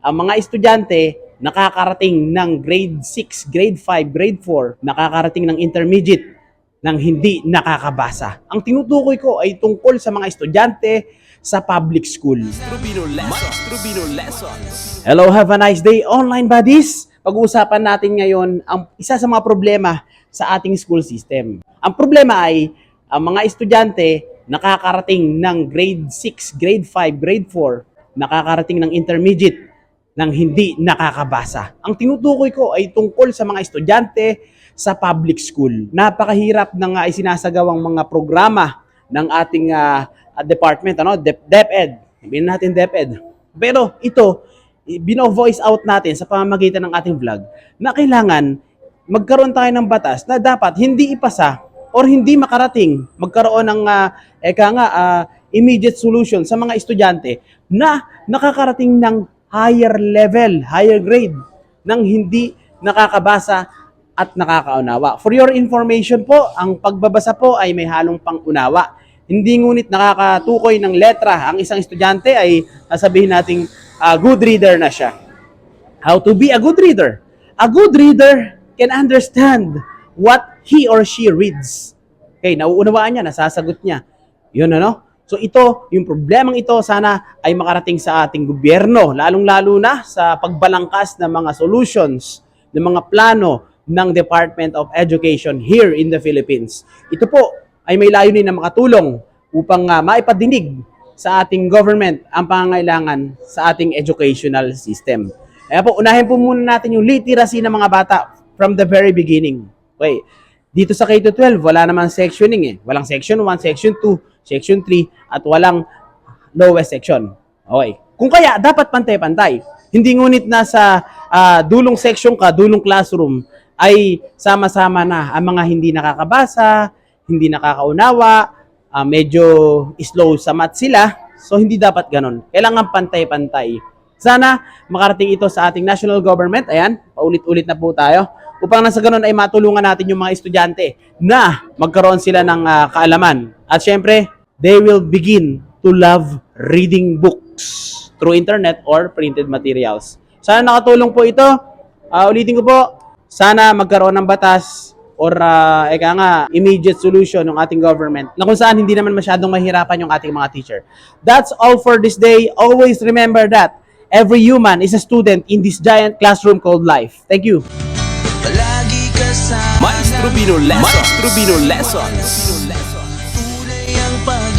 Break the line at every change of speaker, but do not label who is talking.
ang mga estudyante nakakarating ng grade 6, grade 5, grade 4, nakakarating ng intermediate nang hindi nakakabasa. Ang tinutukoy ko ay tungkol sa mga estudyante sa public school.
Lessons. Lessons.
Hello, have a nice day, online buddies! Pag-uusapan natin ngayon ang isa sa mga problema sa ating school system. Ang problema ay ang mga estudyante nakakarating ng grade 6, grade 5, grade 4, nakakarating ng intermediate nang hindi nakakabasa. Ang tinutukoy ko ay tungkol sa mga estudyante sa public school. Napakahirap ng uh, isinasagawang mga programa ng ating ah, department, ano, Dep- DepEd. Sabihin natin DepEd. Pero ito, bino-voice out natin sa pamamagitan ng ating vlog na kailangan magkaroon tayo ng batas na dapat hindi ipasa or hindi makarating magkaroon ng ah, eka nga ah, immediate solution sa mga estudyante na nakakarating ng higher level, higher grade nang hindi nakakabasa at nakakaunawa. For your information po, ang pagbabasa po ay may halong pangunawa. Hindi ngunit nakakatukoy ng letra ang isang estudyante ay sasabihin nating ah, good reader na siya. How to be a good reader? A good reader can understand what he or she reads. Okay, nauunawaan niya, nasasagot niya. Yun ano? So ito, yung problemang ito sana ay makarating sa ating gobyerno, lalong-lalo na sa pagbalangkas ng mga solutions, ng mga plano ng Department of Education here in the Philippines. Ito po ay may layunin na makatulong upang uh, maipadinig sa ating government ang pangangailangan sa ating educational system. Kaya po, unahin po muna natin yung literacy ng mga bata from the very beginning. Okay. Dito sa K-12, wala namang sectioning eh. Walang section 1, section 2, section 3, at walang lowest section. Okay. Kung kaya, dapat pantay-pantay. Hindi ngunit nasa ah, dulong section ka, dulong classroom, ay sama-sama na ang mga hindi nakakabasa, hindi nakakaunawa, ah, medyo slow sa math sila. So, hindi dapat ganon. Kailangan pantay-pantay. Sana makarating ito sa ating national government. Ayan, paulit-ulit na po tayo. Upang nasa ganun ay matulungan natin yung mga estudyante na magkaroon sila ng ah, kaalaman. At syempre, they will begin to love reading books through internet or printed materials. Sana nakatulong po ito. Ah, ulitin ko po, sana magkaroon ng batas or uh, eka nga, immediate solution ng ating government na kung saan hindi naman masyadong mahirapan yung ating mga teacher. That's all for this day. Always remember that every human is a student in this giant classroom called life. Thank you.
Maestro Bino Lessons. Maestro Bino Lessons. Tunay ang pag